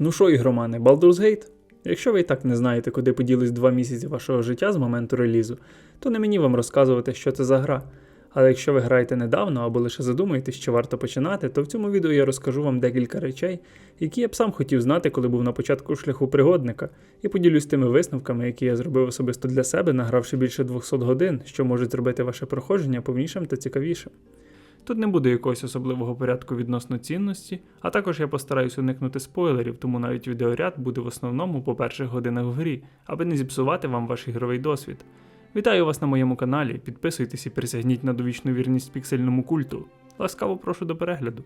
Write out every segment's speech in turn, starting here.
Ну що, ігромани, Baldur's Gate? Якщо ви і так не знаєте, куди поділись два місяці вашого життя з моменту релізу, то не мені вам розказувати, що це за гра. Але якщо ви граєте недавно або лише задумаєтесь, що варто починати, то в цьому відео я розкажу вам декілька речей, які я б сам хотів знати, коли був на початку шляху пригодника, і поділюсь тими висновками, які я зробив особисто для себе, награвши більше 200 годин, що можуть зробити ваше проходження повнішим та цікавішим. Тут не буде якогось особливого порядку відносно цінності, а також я постараюсь уникнути спойлерів, тому навіть відеоряд буде в основному по перших годинах в грі, аби не зіпсувати вам ваш ігровий досвід. Вітаю вас на моєму каналі, підписуйтесь і присягніть на довічну вірність піксельному культу. Ласкаво прошу до перегляду.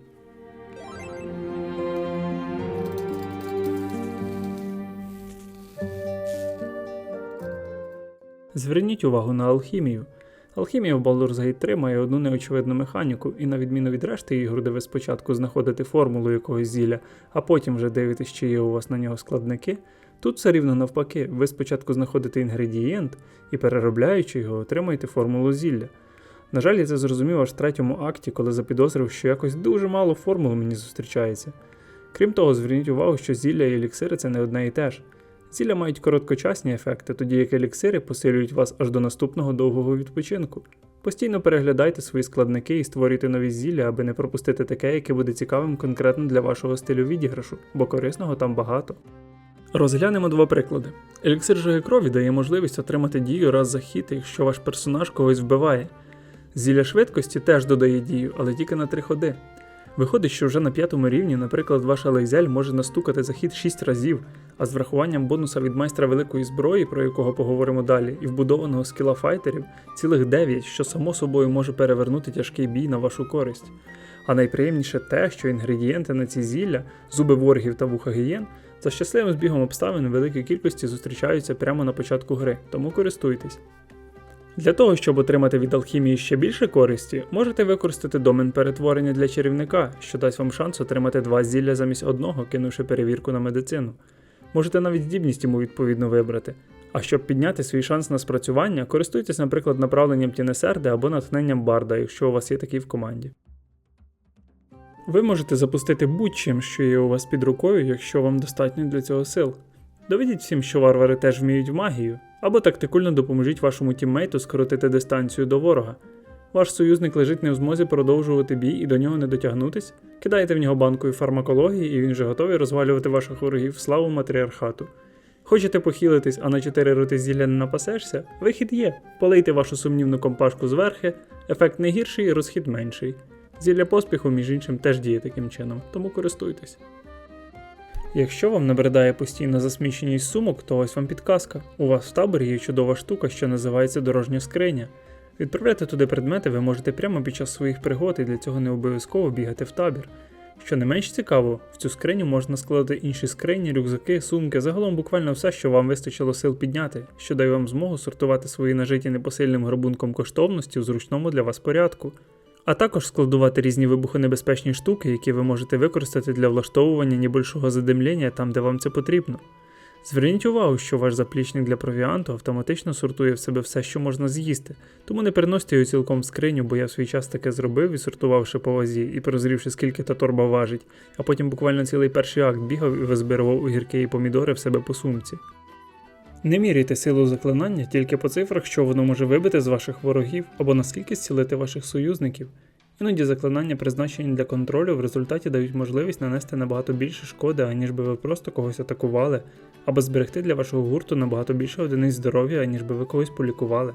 Зверніть увагу на алхімію. Алхімія в Baldur's Gate 3 має одну неочевидну механіку, і на відміну від решти ігор, де ви спочатку знаходите формулу якогось зілля, а потім вже дивитесь, чи є у вас на нього складники, тут все рівно навпаки, ви спочатку знаходите інгредієнт і, переробляючи його, отримуєте формулу зілля. На жаль, я це зрозумів аж в третьому акті, коли запідозрив, що якось дуже мало формул мені зустрічається. Крім того, зверніть увагу, що зілля і еліксири це не одне і те ж. Зілля мають короткочасні ефекти, тоді як еліксири посилюють вас аж до наступного довгого відпочинку. Постійно переглядайте свої складники і створюйте нові зілля, аби не пропустити таке, яке буде цікавим конкретно для вашого стилю відіграшу, бо корисного там багато. Розглянемо два приклади. Еліксир жаги крові дає можливість отримати дію раз за хід, якщо ваш персонаж когось вбиває. Зілля швидкості теж додає дію, але тільки на три ходи. Виходить, що вже на п'ятому рівні, наприклад, ваша лейзель може настукати за хід 6 разів, а з врахуванням бонуса від майстра великої зброї, про якого поговоримо далі, і вбудованого скіла файтерів, цілих 9, що само собою може перевернути тяжкий бій на вашу користь. А найприємніше те, що інгредієнти на ці зілля, зуби воргів та вуха гієн, за щасливим збігом обставин великій кількості зустрічаються прямо на початку гри, тому користуйтесь. Для того, щоб отримати від алхімії ще більше користі, можете використати домен перетворення для чарівника, що дасть вам шанс отримати два зілля замість одного, кинувши перевірку на медицину. Можете навіть здібність йому відповідно вибрати. А щоб підняти свій шанс на спрацювання, користуйтесь, наприклад, направленням тінесерди або натхненням барда, якщо у вас є такий в команді. Ви можете запустити будь-чим, що є у вас під рукою, якщо вам достатньо для цього сил. Доведіть всім, що варвари теж вміють в магію, або тактикульно допоможіть вашому тіммейту скоротити дистанцію до ворога. Ваш союзник лежить не в змозі продовжувати бій і до нього не дотягнутись. Кидайте в нього банкою фармакології, і він вже готовий розвалювати ваших ворогів в славу матріархату. Хочете похилитись, а на 4 роти зілля не напасешся? Вихід є. Полийте вашу сумнівну компашку зверхи, ефект не гірший, розхід менший. Зілля поспіху, між іншим, теж діє таким чином, тому користуйтесь. Якщо вам набридає постійна засміченість сумок, то ось вам підказка. У вас в таборі є чудова штука, що називається дорожня скриня. Відправляти туди предмети ви можете прямо під час своїх пригод, і для цього не обов'язково бігати в табір. Що не менш цікаво, в цю скриню можна складати інші скрині, рюкзаки, сумки, загалом буквально все, що вам вистачило сил підняти, що дає вам змогу сортувати свої нажиті непосильним грабунком коштовності у зручному для вас порядку а також складувати різні вибухонебезпечні штуки, які ви можете використати для влаштовування небольшого задимлення там, де вам це потрібно. Зверніть увагу, що ваш заплічник для провіанту автоматично сортує в себе все, що можна з'їсти, тому не переносьте його цілком в скриню, бо я в свій час таке зробив і сортувавши по вазі, і прозрівши, скільки та торба важить, а потім буквально цілий перший акт бігав і визбирував огірки і помідори в себе по сумці. Не міряйте силу заклинання тільки по цифрах, що воно може вибити з ваших ворогів або наскільки зцілити ваших союзників. Іноді заклинання, призначені для контролю, в результаті дають можливість нанести набагато більше шкоди, аніж би ви просто когось атакували, або зберегти для вашого гурту набагато більше одиниць здоров'я, аніж би ви когось полікували.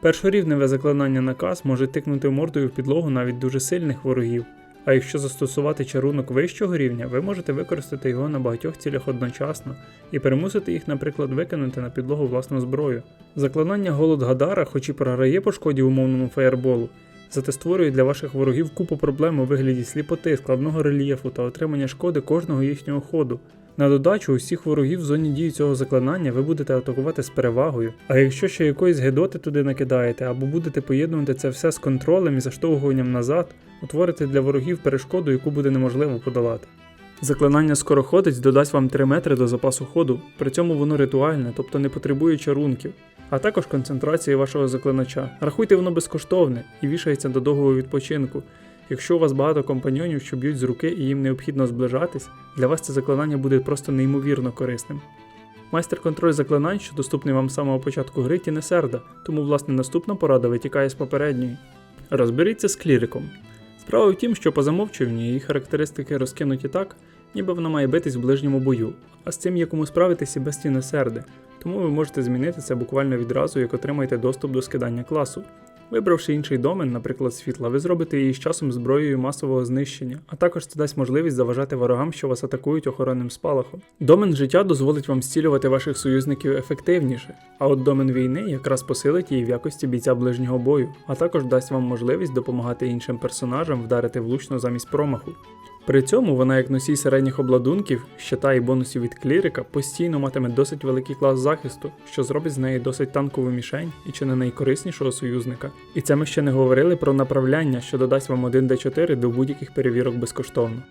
Першорівневе заклинання наказ може тикнути мордою в підлогу навіть дуже сильних ворогів, а якщо застосувати чарунок вищого рівня, ви можете використати його на багатьох цілях одночасно і примусити їх, наприклад, викинути на підлогу власну зброю. Заклинання голод Гадара, хоч і програє по шкоді умовному фаєрболу, зате створює для ваших ворогів купу проблем у вигляді сліпоти, складного рельєфу та отримання шкоди кожного їхнього ходу. На додачу усіх ворогів в зоні дії цього заклинання ви будете атакувати з перевагою. А якщо ще якоїсь гедоти туди накидаєте, або будете поєднувати це все з контролем і заштовхуванням назад, утворите для ворогів перешкоду, яку буде неможливо подолати. Заклинання скороходець додасть вам 3 метри до запасу ходу, при цьому воно ритуальне, тобто не потребує чарунків, а також концентрації вашого заклинача. Рахуйте воно безкоштовне і вішається до довгого відпочинку. Якщо у вас багато компаньйонів, що б'ють з руки і їм необхідно зближатись, для вас це заклинання буде просто неймовірно корисним. Майстер-контроль заклинань, що доступний вам з самого початку гри, не серда, тому власне наступна порада витікає з попередньої. Розберіться з кліриком. Справа в тім, що по замовчуванню її характеристики розкинуті так, ніби вона має битись в ближньому бою, а з цим є кому справитись без стіни серди, тому ви можете змінити це буквально відразу, як отримаєте доступ до скидання класу. Вибравши інший домен, наприклад, світла, ви зробите її з часом зброєю масового знищення, а також це дасть можливість заважати ворогам, що вас атакують охоронним спалахом. Домен життя дозволить вам зцілювати ваших союзників ефективніше, а от домен війни якраз посилить її в якості бійця ближнього бою, а також дасть вам можливість допомагати іншим персонажам вдарити влучно замість промаху. При цьому вона, як носій середніх обладунків, щита і бонусів від клірика, постійно матиме досить великий клас захисту, що зробить з неї досить танкову мішень і чи не найкориснішого союзника. І це ми ще не говорили про направляння, що додасть вам 1D4 до будь-яких перевірок безкоштовно.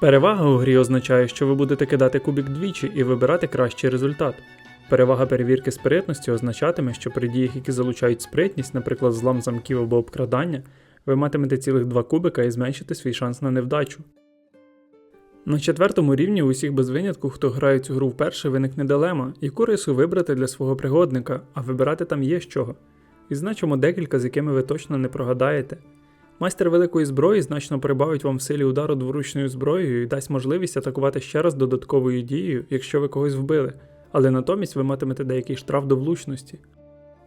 Перевага у грі означає, що ви будете кидати кубік двічі і вибирати кращий результат. Перевага перевірки спритності означатиме, що при діях, які залучають спритність, наприклад, злам замків або обкрадання, ви матимете цілих два кубика і зменшите свій шанс на невдачу. На четвертому рівні усіх без винятку, хто грає цю гру вперше, виникне дилема, яку рису вибрати для свого пригодника, а вибирати там є з чого. Відзначимо декілька, з якими ви точно не прогадаєте. Майстер великої зброї значно прибавить вам в силі удару дворучною зброєю і дасть можливість атакувати ще раз додатковою дією, якщо ви когось вбили, але натомість ви матимете деякий штраф до влучності.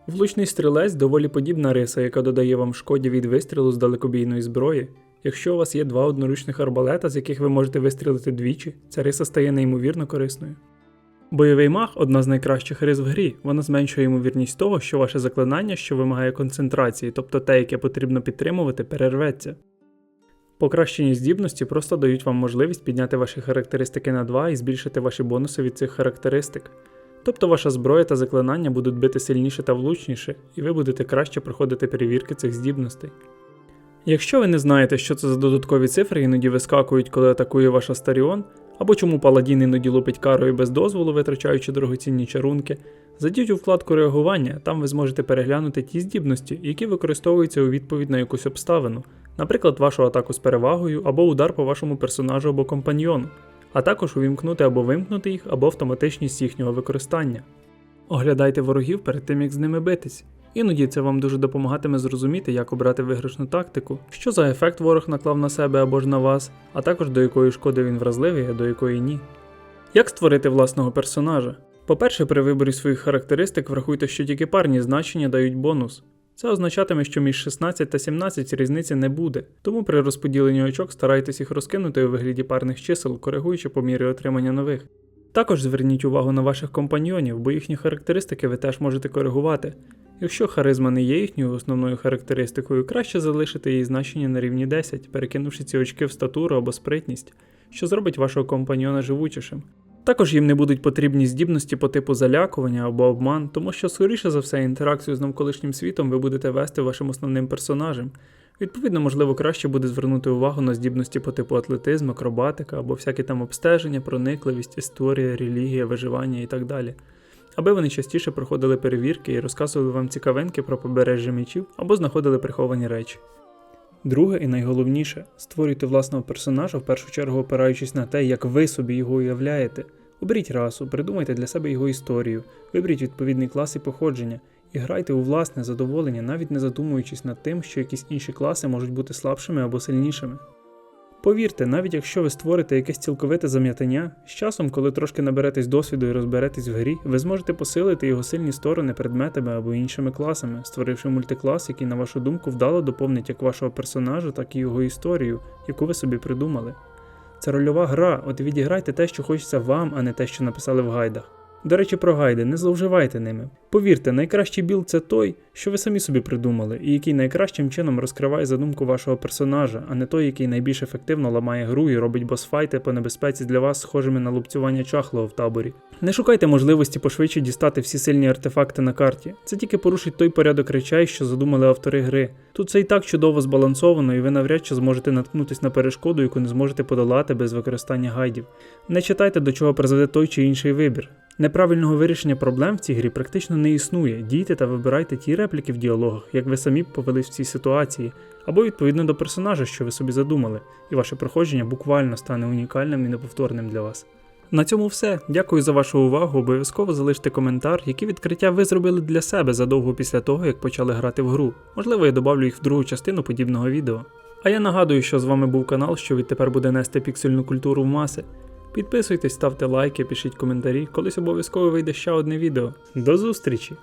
Влучний стрілець доволі подібна риса, яка додає вам шкоді від вистрілу з далекобійної зброї. Якщо у вас є два одноручних арбалета, з яких ви можете вистрілити двічі, ця риса стає неймовірно корисною. Бойовий маг одна з найкращих рис в грі, вона зменшує ймовірність того, що ваше заклинання, що вимагає концентрації, тобто те, яке потрібно підтримувати, перерветься. Покращені здібності просто дають вам можливість підняти ваші характеристики на 2 і збільшити ваші бонуси від цих характеристик. Тобто ваша зброя та заклинання будуть бити сильніше та влучніше, і ви будете краще проходити перевірки цих здібностей. Якщо ви не знаєте, що це за додаткові цифри іноді вискакують, коли атакує ваш Астаріон, або чому паладін іноді лупить карою без дозволу, витрачаючи дорогоцінні чарунки, зайдіть у вкладку реагування, там ви зможете переглянути ті здібності, які використовуються у відповідь на якусь обставину, наприклад, вашу атаку з перевагою або удар по вашому персонажу або компаньйону, а також увімкнути або вимкнути їх, або автоматичність їхнього використання. Оглядайте ворогів перед тим, як з ними битись. Іноді це вам дуже допомагатиме зрозуміти, як обрати виграшну тактику, що за ефект ворог наклав на себе або ж на вас, а також до якої шкоди він вразливий, а до якої ні. Як створити власного персонажа? По-перше, при виборі своїх характеристик врахуйте, що тільки парні значення дають бонус. Це означатиме, що між 16 та 17 різниці не буде, тому при розподіленні очок старайтесь їх розкинути у вигляді парних чисел, коригуючи по мірі отримання нових. Також зверніть увагу на ваших компаньйонів, бо їхні характеристики ви теж можете коригувати. Якщо харизма не є їхньою основною характеристикою, краще залишити її значення на рівні 10, перекинувши ці очки в статуру або спритність, що зробить вашого компаньйона живучішим. Також їм не будуть потрібні здібності по типу залякування або обман, тому що, скоріше за все, інтеракцію з навколишнім світом ви будете вести вашим основним персонажем. Відповідно, можливо, краще буде звернути увагу на здібності по типу атлетизм, акробатика або всякі там обстеження, проникливість, історія, релігія, виживання і так далі. Аби вони частіше проходили перевірки і розказували вам цікавинки про побережжя мічів або знаходили приховані речі. Друге і найголовніше створюйте власного персонажа, в першу чергу опираючись на те, як ви собі його уявляєте. Оберіть расу, придумайте для себе його історію, виберіть відповідний клас і походження, і грайте у власне задоволення, навіть не задумуючись над тим, що якісь інші класи можуть бути слабшими або сильнішими. Повірте, навіть якщо ви створите якесь цілковите зам'ятання, з часом, коли трошки наберетесь досвіду і розберетесь в грі, ви зможете посилити його сильні сторони предметами або іншими класами, створивши мультиклас, який, на вашу думку, вдало доповнить як вашого персонажа, так і його історію, яку ви собі придумали. Це рольова гра, от відіграйте те, що хочеться вам, а не те, що написали в гайдах. До речі, про гайди, не зловживайте ними. Повірте, найкращий білд це той, що ви самі собі придумали, і який найкращим чином розкриває задумку вашого персонажа, а не той, який найбільш ефективно ламає гру і робить босфайти по небезпеці для вас, схожими на лупцювання чахлого в таборі. Не шукайте можливості пошвидше дістати всі сильні артефакти на карті. Це тільки порушить той порядок речей, що задумали автори гри. Тут це і так чудово збалансовано, і ви навряд чи зможете наткнутися на перешкоду, яку не зможете подолати без використання гайдів. Не читайте, до чого призведе той чи інший вибір. Неправильного вирішення проблем в цій грі практично не існує. Дійте та вибирайте ті репліки в діалогах, як ви самі повелись в цій ситуації, або відповідно до персонажа, що ви собі задумали, і ваше проходження буквально стане унікальним і неповторним для вас. На цьому все. Дякую за вашу увагу. Обов'язково залиште коментар, які відкриття ви зробили для себе задовго після того, як почали грати в гру. Можливо, я добавлю їх в другу частину подібного відео. А я нагадую, що з вами був канал, що відтепер буде нести піксельну культуру в маси. Підписуйтесь, ставте лайки, пишіть коментарі, колись обов'язково вийде ще одне відео. До зустрічі!